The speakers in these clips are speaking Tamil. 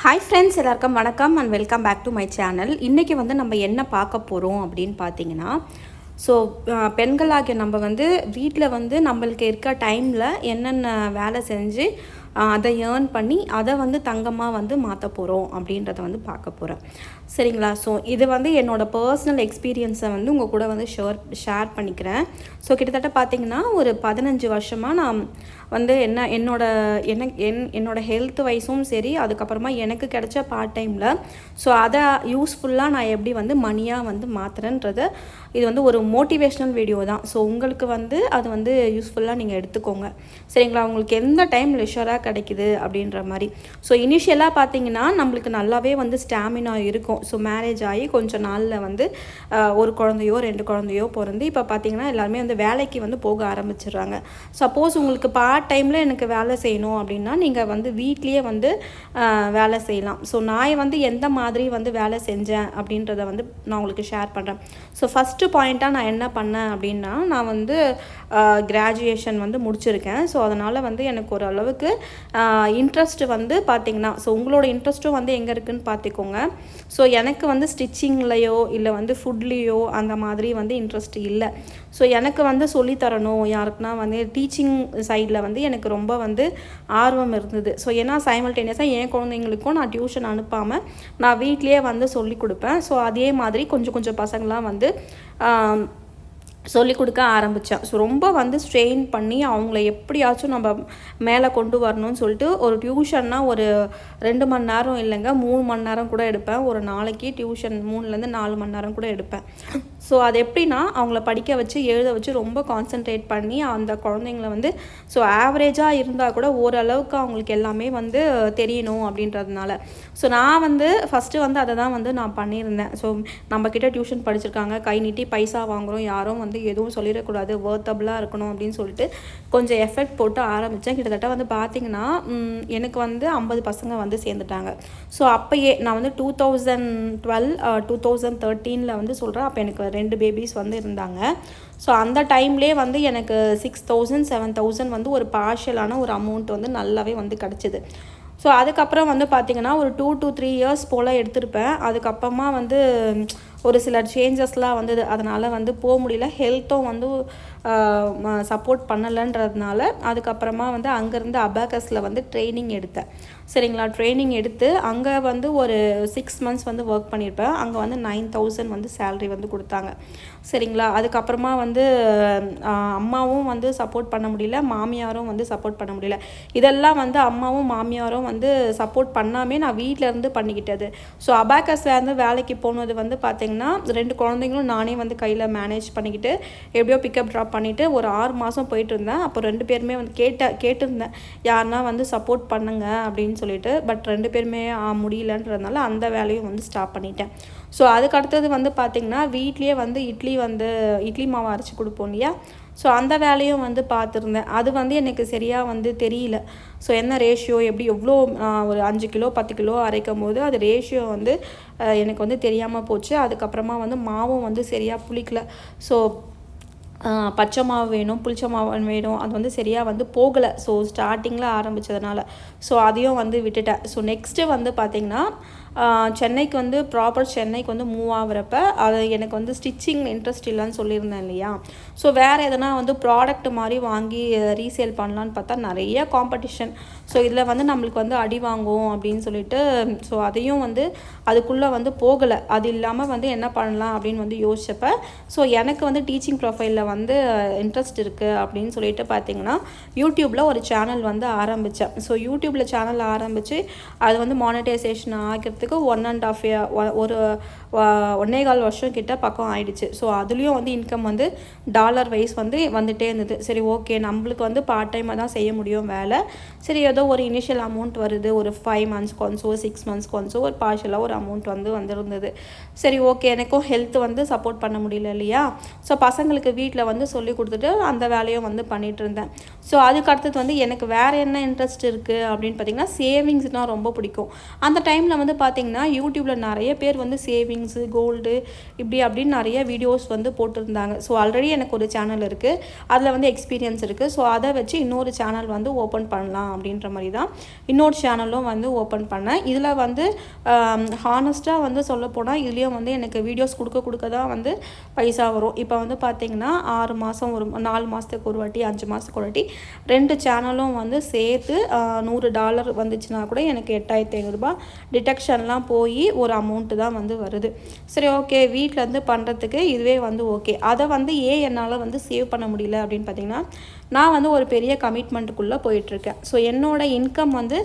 ஹாய் ஃப்ரெண்ட்ஸ் எல்லாருக்கும் வணக்கம் and welcome back to my channel இன்றைக்கி வந்து நம்ம என்ன பார்க்க போகிறோம் அப்படின்னு பார்த்தீங்கன்னா ஸோ பெண்களாகிய நம்ம வந்து வீட்டில் வந்து நம்மளுக்கு இருக்க டைமில் என்னென்ன வேலை செஞ்சு அதை ஏர்ன் பண்ணி அதை வந்து தங்கமாக வந்து மாற்ற போகிறோம் அப்படின்றத வந்து பார்க்க போகிறேன் சரிங்களா? ஸோ இது வந்து என்னோட பர்சனல் எக்ஸ்பீரியன்ஸை வந்து உங்கள் கூட வந்து ஷேர் ஷேர் பண்ணிக்கிறேன். ஸோ கிட்டத்தட்ட பார்த்தீங்கன்னா ஒரு பதினஞ்சு வருஷமாக நான் வந்து என்ன என்னோட என்ன என் என்னோடய ஹெல்த் வைஸும் சரி அதுக்கப்புறமா எனக்கு கிடைச்ச பார்ட் டைமில் ஸோ அதை யூஸ்ஃபுல்லாக நான் எப்படி வந்து மணியாக வந்து மாற்றுறேன்றத இது வந்து ஒரு மோட்டிவேஷ்னல் வீடியோ தான். ஸோ உங்களுக்கு வந்து அது வந்து யூஸ்ஃபுல்லாக நீங்கள் எடுத்துக்கோங்க. சரிங்களா? உங்களுக்கு எந்த டைம் லெஷராக கிடைக்குது அப்படின்ற மாதிரி. ஸோ இனிஷியலாக பார்த்தீங்கன்னா நம்மளுக்கு நல்லாவே வந்து ஸ்டாமினா இருக்கும். ஸோ மேரேஜ் ஆகி கொஞ்சம் நாளில் வந்து ஒரு குழந்தையோ ரெண்டு குழந்தையோ பிறந்து இப்போ பார்த்தீங்கன்னா எல்லாருமே வந்து வேலைக்கு வந்து போக ஆரம்பிச்சிடுறாங்க. சப்போஸ் உங்களுக்கு பார்ட் டைமில் எனக்கு வேலை செய்யணும் அப்படின்னா நீங்கள் வந்து வீட்லேயே வந்து வேலை செய்யலாம். ஸோ நான் வந்து எந்த மாதிரி வந்து வேலை செஞ்சேன் அப்படின்றத வந்து நான் உங்களுக்கு ஷேர் பண்ணுறேன் ஸோ ஃபஸ்ட்டு பாயிண்ட்டாக நான் என்ன பண்ணேன் அப்படின்னா நான் வந்து கிராஜுவேஷன் வந்து முடிச்சிருக்கேன். ஸோ அதனால் வந்து எனக்கு ஒரு அளவுக்கு இன்ட்ரெஸ்ட் வந்து பார்த்திங்கன்னா ஸோ உங்களோட இன்ட்ரெஸ்ட்டும் வந்து எங்கே இருக்குதுன்னு பார்த்துக்கோங்க ஸோ எனக்கு வந்து ஸ்டிச்சிங்லேயோ இல்லை வந்து ஃபுட்லேயோ அந்த மாதிரி வந்து இன்ட்ரெஸ்ட் இல்லை. ஸோ எனக்கு வந்து சொல்லித் தரணும். யாருக்குன்னா வந்து டீச்சிங் சைடில் வந்து எனக்கு ரொம்ப வந்து ஆர்வம் இருந்தது. ஸோ ஏன்னா சைமல்டேனியஸாக என் குழந்தைங்களுக்கும் நான் டியூஷன் அனுப்பாமல் நான் வீட்லேயே வந்து சொல்லி கொடுப்பேன். ஸோ அதே மாதிரி கொஞ்சம் கொஞ்சம் பசங்களாம் வந்து சொல்லிக் கொடுக்க ஆரம்பித்தேன் ஸோ ரொம்ப வந்து ஸ்ட்ரெயின் பண்ணி அவங்கள எப்படியாச்சும் நம்ம மேலே கொண்டு வரணும்னு சொல்லிட்டு ஒரு டியூஷன்னா ஒரு ரெண்டு மணி நேரம் இல்லைங்க மூணு மணி நேரம் கூட எடுப்பேன். ஒரு நாளைக்கு டியூஷன் மூணுலேருந்து நாலு மணி நேரம் கூட எடுப்பேன். ஸோ அது எப்படின்னா அவங்கள படிக்க வச்சு எழுத வச்சு ரொம்ப கான்சென்ட்ரேட் பண்ணி அந்த குழந்தைங்கள வந்து ஸோ ஆவரேஜாக இருந்தால் கூட ஓரளவுக்கு அவங்களுக்கு எல்லாமே வந்து தெரியணும் அப்படின்றதுனால. ஸோ நான் வந்து ஃபஸ்ட்டு வந்து அதை தான் வந்து நான் பண்ணியிருந்தேன். ஸோ நம்மக்கிட்ட டியூஷன் படிச்சிருக்காங்க. கை நீட்டி பைசா வாங்குறோம். யாரும் வந்து எதுவும் சொல்லிடக்கூடாது. வேர்த்தபிளாக இருக்கணும் அப்படின்னு சொல்லிட்டு கொஞ்சம் எஃபெக்ட் போட்டு ஆரம்பித்தேன் கிட்டத்தட்ட வந்து பார்த்தீங்கன்னா எனக்கு வந்து ஐம்பது பசங்க வந்து சேர்ந்துட்டாங்க. ஸோ அப்போயே நான் வந்து two thousand twelve two thousand தேர்ட்டீனில் வந்து சொல்கிறேன் அப்போ எனக்கு ரெண்டு பேபிஸ் வந்து இருந்தாங்க. ஸோ அந்த டைம்லேயே வந்து எனக்கு சிக்ஸ் தௌசண்ட் செவன் தௌசண்ட் வந்து ஒரு பார்ஷியலான ஒரு அமௌண்ட் வந்து நல்லாவே வந்து கிடச்சிது. ஸோ அதுக்கப்புறம் வந்து பார்த்திங்கன்னா ஒரு டூ டூ த்ரீ இயர்ஸ் போல் எடுத்திருப்பேன். அதுக்கப்புறமா வந்து ஒரு சில சேஞ்சஸ்லாம் வந்தது. அதனால் வந்து போக முடியல. ஹெல்த்தும் வந்து சப்போர்ட் பண்ணலைன்றதுனால அதுக்கப்புறமா வந்து அங்கேருந்து அபாகஸில் வந்து ட்ரைனிங் எடுத்தேன். சரிங்களா? ட்ரைனிங் எடுத்து அங்கே வந்து ஒரு சிக்ஸ் மந்த்ஸ் வந்து ஒர்க் பண்ணியிருப்பேன் அங்கே வந்து நைன் தௌசண்ட் வந்து சேலரி வந்து கொடுத்தாங்க. சரிங்களா? அதுக்கப்புறமா வந்து அம்மாவும் வந்து சப்போர்ட் பண்ண முடியல. மாமியாரும் வந்து சப்போர்ட் பண்ண முடியல. இதெல்லாம் வந்து அம்மாவும் மாமியாரும் வந்து சப்போர்ட் பண்ணாமே நான் வீட்டிலேருந்து பண்ணிக்கிட்டது. ஸோ அபாக்கஸில் இருந்து வேலைக்கு போனது வந்து பார்த்திங்கன்னா ரெண்டு குழந்தைங்களும் நானே வந்து கையில் மேனேஜ் பண்ணிக்கிட்டு எப்படியோ பிக்கப் ட்ராப் பண்ணிவிட்டு ஒரு ஆறு மாதம் போயிட்டு இருந்தேன் அப்போ ரெண்டு பேருமே வந்து கேட்ட கேட்டிருந்தேன். யாருன்னா வந்து சப்போர்ட் பண்ணுங்க அப்படின்னு சொல்லிட்டு. பட் ரெண்டு பேருமே முடியலன்றதுனால அந்த வேலையும் வந்து ஸ்டாப் பண்ணிட்டேன். ஸோ அதுக்கு அடுத்தது வந்து பார்த்திங்கன்னா வீட்லேயே வந்து இட்லி வந்து இட்லி மாவு அரைச்சி கொடுப்போம் இல்லையா? ஸோ அந்த வேலையும் வந்து பார்த்துருந்தேன் அது வந்து எனக்கு சரியாக வந்து தெரியல. ஸோ என்ன ரேஷியோ எப்படி எவ்வளோ ஒரு அஞ்சு கிலோ பத்து கிலோ அரைக்கும் போது அது ரேஷியோ வந்து எனக்கு வந்து தெரியாமல் போச்சு. அதுக்கப்புறமா வந்து மாவும் வந்து சரியாக புளிக்கல. ஸோ பச்சை மாவு வேணும் புளிச்ச மாவு வேணும். அது வந்து சரியாக வந்து போகலை. ஸோ ஸ்டார்டிங்கில் ஆரம்பித்ததுனால ஸோ அதையும் வந்து விட்டுட்டேன். ஸோ நெக்ஸ்ட்டு வந்து பார்த்திங்கன்னா சென்னைக்கு வந்து ப்ராப்பர் சென்னைக்கு வந்து மூவ் ஆகுறப்ப அது எனக்கு வந்து ஸ்டிச்சிங் இன்ட்ரெஸ்ட் இல்லைன்னு சொல்லியிருந்தேன் இல்லையா? ஸோ வேறு எதனா வந்து ப்ராடக்ட் மாதிரி வாங்கி ரீசேல் பண்ணலான்னு பார்த்தா நிறைய காம்படிஷன் ஸோ இதில் வந்து நம்மளுக்கு வந்து அடி வாங்கும் அப்படின்னு சொல்லிட்டு ஸோ அதையும் வந்து அதுக்குள்ளே வந்து போகலை. அது இல்லாமல் வந்து என்ன பண்ணலாம் அப்படின்னு வந்து யோசிச்சப்ப ஸோ எனக்கு வந்து டீச்சிங் ப்ரொஃபைலில் வந்து இன்ட்ரெஸ்ட் இருக்குது அப்படின்னு சொல்லிட்டு பார்த்தீங்கன்னா யூடியூப்பில் ஒரு சேனல் வந்து ஆரம்பித்தேன் ஸோ யூடியூப்பில் சேனல் ஆரம்பித்து அது வந்து மானிட்டைசேஷன் ஆகிறதுக்கு ஒன் அண்ட் ஆஃப் ஒரு ஒன்னே கால் வருஷம் கிட்ட பக்கம் ஆயிடுச்சு. ஸோ அதுலேயும் வந்து இன்கம் வந்து டாலர் வைஸ் வந்து வந்துகிட்டே இருந்தது. சரி ஓகே நம்மளுக்கு வந்து பார்ட் டைமாக தான் செய்ய முடியும் வேலை. சரி ஏதோ ஒரு இனிஷியல் அமௌண்ட் வருது. ஒரு ஃபைவ் மந்த்ஸ்க்கு ஒன்ஸோ சிக்ஸ் மந்த்ஸ்க்கு ஒன்ஸோ ஒரு பார்ஷலாக ஒரு அமௌண்ட் வந்து வந்திருந்தது. சரி ஓகே எனக்கும் ஹெல்த் வந்து சப்போர்ட் பண்ண முடியல இல்லையா? ஸோ பசங்களுக்கு வீட்டில் வந்து சொல்லி கொடுத்துட்டு அந்த வேலையும் வந்து பண்ணிகிட்டு இருந்தேன். ஸோ அதுக்கு அடுத்தது வந்து எனக்கு வேறு என்ன இன்ட்ரெஸ்ட் இருக்குது அப்படின்னு பார்த்தீங்கன்னா சேவிங்ஸ்னால் ரொம்ப பிடிக்கும். அந்த டைமில் வந்து பார்த்தீங்கன்னா யூடியூப்பில் நிறைய பேர் வந்து சேவிங்ஸு கோல்டு இப்படி அப்படின்னு நிறைய வீடியோஸ் வந்து போட்டிருந்தாங்க. ஸோ ஆல்ரெடி எனக்கு ஒரு சேனல் இருக்குது அதில் வந்து எக்ஸ்பீரியன்ஸ் இருக்குது ஸோ அதை வச்சு இன்னொரு சேனல் வந்து ஓப்பன் பண்ணலாம் அப்படின்ற மாதிரி தான் இன்னொரு சேனலும் வந்து ஓப்பன் பண்ணேன். இதில் வந்து ஹானஸ்ட்டாக வந்து சொல்ல போனால் இதுலேயும் வந்து எனக்கு வீடியோஸ் கொடுக்க கொடுக்க தான் வந்து பைசா வரும். இப்போ வந்து பார்த்திங்கன்னா ஆறு மாதம் ஒரு நாலு மாதத்துக்கு ஒரு வாட்டி அஞ்சு மாதத்துக்கு ஒரு வாட்டி ரெண்டு சேனலும் வந்து சேர்த்து நூறு டாலர் வந்துச்சுன்னா கூட எனக்கு எட்டாயிரத்தி ஐநூறுரூபா டிடக்ஷன்லாம் போய் ஒரு அமௌண்ட்டு தான் வந்து வருது. சரி ஓகே வீட்டிலேருந்து பண்ணுறதுக்கு இதுவே வந்து ஓகே அதை வந்து ஏன் என்னால் வந்து சேவ் பண்ண முடியல அப்படின்னு பார்த்தீங்கன்னா நான் வந்து ஒரு பெரிய கமிட்மெண்ட்டுக்குள்ளே போயிட்டுருக்கேன். ஸோ என்னோட இன்கம் வந்து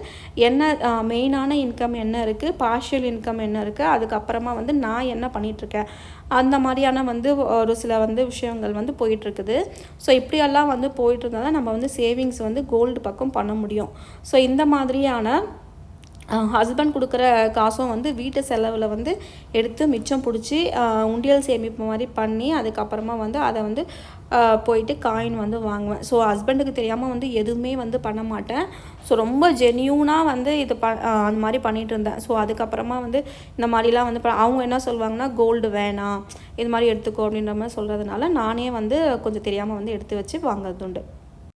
என்ன மெயினான இன்கம் என்ன இருக்குது பார்ஷியல் இன்கம் என்ன இருக்குது அதுக்கப்புறமா வந்து நான் என்ன பண்ணிகிட்ருக்கேன் அந்த மாதிரியான வந்து ஒரு சில வந்து விஷயங்கள் வந்து போயிட்டுருக்குது. ஸோ இப்படியெல்லாம் வந்து போயிட்டு இருந்தால் தான் நம்ம வந்து சேவிங்ஸ் வந்து கோல்டு பக்கம் பண்ண முடியும். ஸோ இந்த மாதிரியான ஹஸ்பண்ட் கொடுக்குற காசும் வந்து வீட்டு செலவில் வந்து எடுத்து மிச்சம் பிடிச்சி உண்டியல் சேமிப்பு மாதிரி பண்ணி அதுக்கப்புறமா வந்து அதை வந்து போயிட்டு காயின் வந்து வாங்குவேன். ஸோ ஹஸ்பண்டுக்கு தெரியாமல் வந்து எதுவுமே வந்து பண்ண மாட்டேன். ஸோ ரொம்ப ஜென்யூனாக வந்து இது ப அந்த மாதிரி பண்ணிகிட்டு இருந்தேன். ஸோ அதுக்கப்புறமா வந்து இந்த மாதிரிலாம் வந்து ப- அவங்க என்ன சொல்லுவாங்கன்னா கோல்டு வேணாம் இது மாதிரி எடுத்துக்கோ அப்படின்ற மாதிரி சொல்கிறதுனால நானே வந்து கொஞ்சம் தெரியாமல் வந்து எடுத்து வச்சு வாங்குறது உண்டு